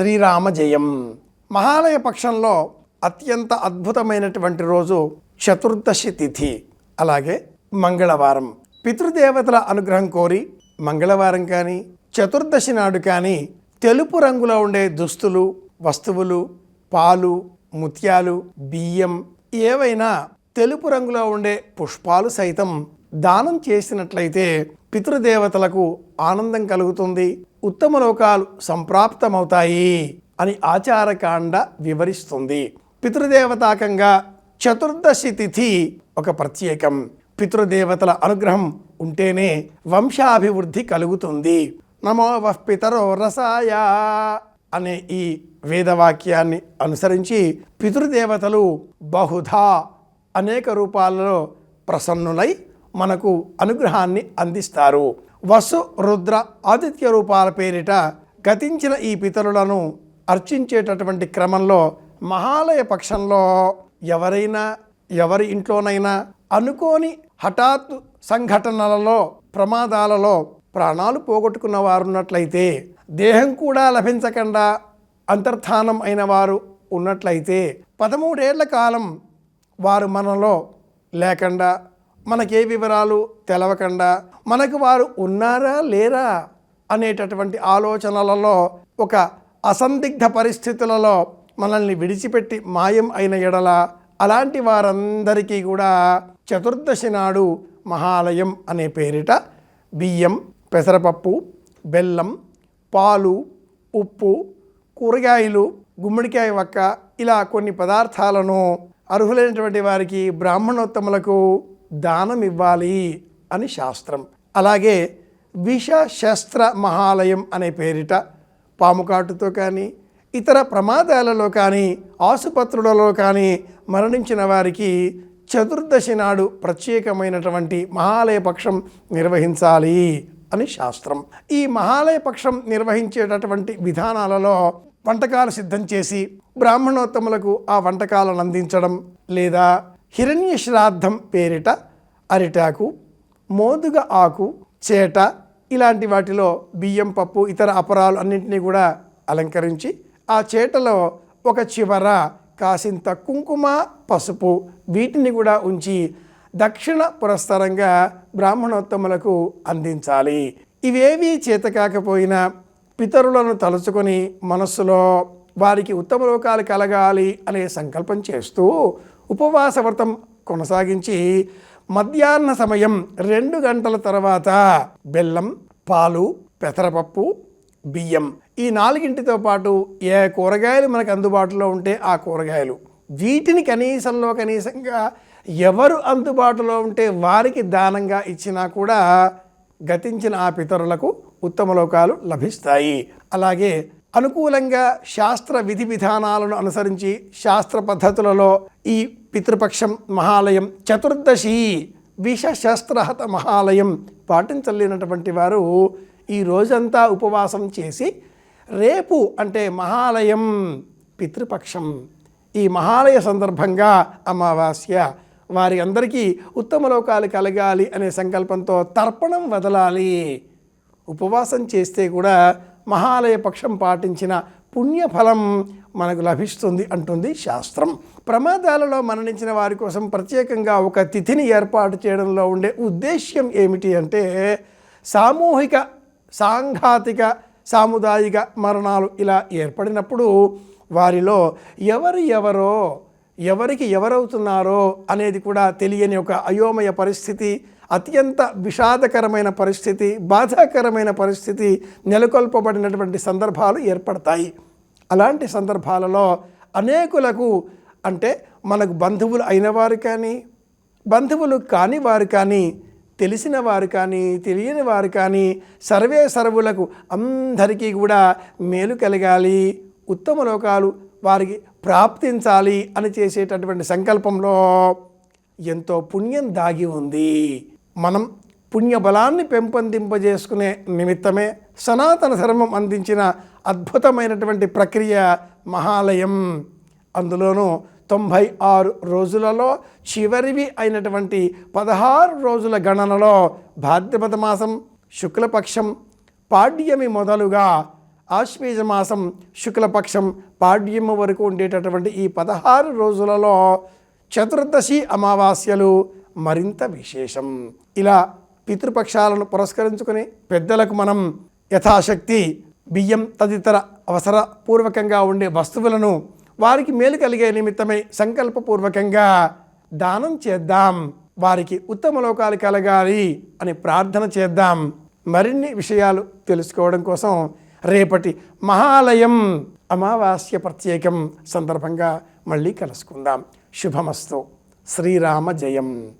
శ్రీరామ జయం మహాలయ పక్షంలో అత్యంత అద్భుతమైనటువంటి రోజు చతుర్దశి తిథి అలాగే మంగళవారం. పితృదేవతల అనుగ్రహం కోరి మంగళవారం కానీ చతుర్దశి నాడు కానీ తెలుపు రంగులో ఉండే దుస్తులు వస్తువులు పాలు ముత్యాలు బియ్యం ఏవైనా తెలుపు రంగులో ఉండే పుష్పాలు సైతం దానం చేసినట్లయితే పితృదేవతలకు ఆనందం కలుగుతుంది. ఉత్తమ లోకాలు సంప్రాప్తమవుతాయి అని ఆచారకాండ వివరిస్తుంది. పితృదేవతాకంగా చతుర్దశి తిథి ఒక ప్రత్యేకం. పితృదేవతల అనుగ్రహం ఉంటేనే వంశాభివృద్ధి కలుగుతుంది. నమో పితరో రసాయ అనే ఈ వేదవాక్యాన్ని అనుసరించి పితృదేవతలు బహుధా అనేక రూపాలలో ప్రసన్నులై మనకు అనుగ్రహాన్ని అందిస్తారు. వసు రుద్ర ఆదిత్య రూపాల పేరిట గతించిన ఈ పితరులను అర్చించేటటువంటి క్రమంలో మహాలయ పక్షంలో ఎవరైనా ఎవరి ఇంట్లోనైనా అనుకోని హఠాత్తు సంఘటనలలో ప్రమాదాలలో ప్రాణాలు పోగొట్టుకున్న వారు ఉన్నట్లయితే దేహం కూడా లభించకుండా అంతర్ధానం అయిన వారు ఉన్నట్లయితే పదమూడేళ్ళ కాలం వారు మనలో లేకుండా మనకే వివరాలు తెలవకుండా మనకు వారు ఉన్నారా లేరా అనేటటువంటి ఆలోచనలలో ఒక అసందిగ్ధ పరిస్థితులలో మనల్ని విడిచిపెట్టి మాయం అయిన ఎడల అలాంటి వారందరికీ కూడా చతుర్దశి నాడు మహాలయం అనే పేరిట బియ్యం పెసరపప్పు బెల్లం పాలు ఉప్పు కూరగాయలు గుమ్మడికాయ వక్క ఇలా కొన్ని పదార్థాలను అర్హులైనటువంటి వారికి బ్రాహ్మణోత్తములకు దానం ఇవ్వాలి అని శాస్త్రం. అలాగే విష శస్త్ర మహాలయం అనే పేరిట పాముకాటుతో కానీ ఇతర ప్రమాదాలలో కానీ ఆసుపత్రులలో కానీ మరణించిన వారికి చతుర్దశి నాడు ప్రత్యేకమైనటువంటి మహాలయ పక్షం నిర్వహించాలి అని శాస్త్రం. ఈ మహాలయ పక్షం నిర్వహించేటటువంటి విధానాలలో వంటకాలు సిద్ధం చేసి బ్రాహ్మణోత్తములకు ఆ వంటకాలను అందించడం లేదా హిరణ్య శ్రాద్ధం పేరిట అరిటాకు మోదుగ ఆకు చేట ఇలాంటి వాటిలో బియ్యం పప్పు ఇతర అపరాలు అన్నింటినీ కూడా అలంకరించి ఆ చేటలో ఒక చివర కాసింత కుంకుమ పసుపు వీటిని కూడా ఉంచి దక్షిణ పురస్సరంగా బ్రాహ్మణోత్తములకు అందించాలి. ఇవేవి చేత కాకపోయినా పితరులను తలుచుకొని మనస్సులో వారికి ఉత్తమ లోకాలు కలగాలి అనే సంకల్పం చేస్తూ ఉపవాస వ్రతం కొనసాగించి మధ్యాహ్న సమయం రెండు గంటల తర్వాత బెల్లం పాలు పెసరపప్పు బియ్యం ఈ నాలుగింటితో పాటు ఏ కూరగాయలు మనకు అందుబాటులో ఉంటే ఆ కూరగాయలు. వీటిని కనీసంలో కనీసంగా ఎవరు అందుబాటులో ఉంటే వారికి దానంగా ఇచ్చినా కూడా గతించిన ఆ పితరులకు ఉత్తమ లోకాలు లభిస్తాయి. అలాగే అనుకూలంగా శాస్త్ర విధి విధానాలను అనుసరించి శాస్త్ర పద్ధతులలో ఈ పితృపక్షం మహాలయం చతుర్దశి విషశస్త్రహత మహాలయం పాటించలేనటువంటి వారు ఈ రోజంతా ఉపవాసం చేసి రేపు అంటే మహాలయం పితృపక్షం. ఈ మహాలయ సందర్భంగా అమావాస్య వారి అందరికీ ఉత్తమ లోకాలు కలగాలి అనే సంకల్పంతో తర్పణం వదలాలి. ఉపవాసం చేస్తే కూడా మహాలయ పక్షం పాటించిన పుణ్యఫలం మనకు లభిస్తుంది అంటుంది శాస్త్రం. ప్రమాదాలలో మరణించిన వారి కోసం ప్రత్యేకంగా ఒక తిథిని ఏర్పాటు చేయడంలో ఉండే ఉద్దేశ్యం ఏమిటి అంటే సామూహిక సాంఘాతిక సాముదాయిక మరణాలు ఇలా ఏర్పడినప్పుడు వారిలో ఎవరు ఎవరో ఎవరికి ఎవరవుతున్నారో అనేది కూడా తెలియని ఒక అయోమయ పరిస్థితి అత్యంత విషాదకరమైన పరిస్థితి బాధాకరమైన పరిస్థితి నెలకొల్పబడినటువంటి సందర్భాలు ఏర్పడతాయి. అలాంటి సందర్భాలలో అనేకులకు అంటే మనకు బంధువులు అయిన వారు కానీ బంధువులు కాని వారు కానీ తెలిసిన వారు కానీ తెలియని వారు కానీ సర్వే సర్వులకు అందరికీ కూడా మేలు కలగాలి ఉత్తమ లోకాలు వారికి ప్రాప్తించాలి అని చేసేటటువంటి సంకల్పంలో ఎంతో పుణ్యం దాగి ఉంది. మనం పుణ్యబలాన్ని పెంపొందింపజేసుకునే నిమిత్తమే సనాతన ధర్మం అందించిన అద్భుతమైనటువంటి ప్రక్రియ మహాలయం. అందులోనూ తొంభై ఆరు రోజులలో చివరివి అయినటువంటి పదహారు రోజుల గణనలో భాద్రపద మాసం శుక్లపక్షం పాడ్యమి మొదలుగా ఆశ్వీజ మాసం శుక్లపక్షం పాడ్యము వరకు ఉండేటటువంటి ఈ పదహారు రోజులలో చతుర్దశి అమావాస్యలు మరింత విశేషం. ఇలా పితృపక్షాలను పురస్కరించుకొని పెద్దలకు మనం యథాశక్తి బియ్యం తదితర అవసరపూర్వకంగా ఉండే వస్తువులను వారికి మేలు కలిగే నిమిత్తమై సంకల్పపూర్వకంగా దానం చేద్దాం. వారికి ఉత్తమ లోకాలు కలగాలి అని ప్రార్థన చేద్దాం. మరిన్ని విషయాలు తెలుసుకోవడం కోసం రేపటి మహాలయం అమావాస్య ప్రత్యేకం సందర్భంగా మళ్ళీ కలుసుకుందాం. శుభమస్తు. శ్రీరామ జయం.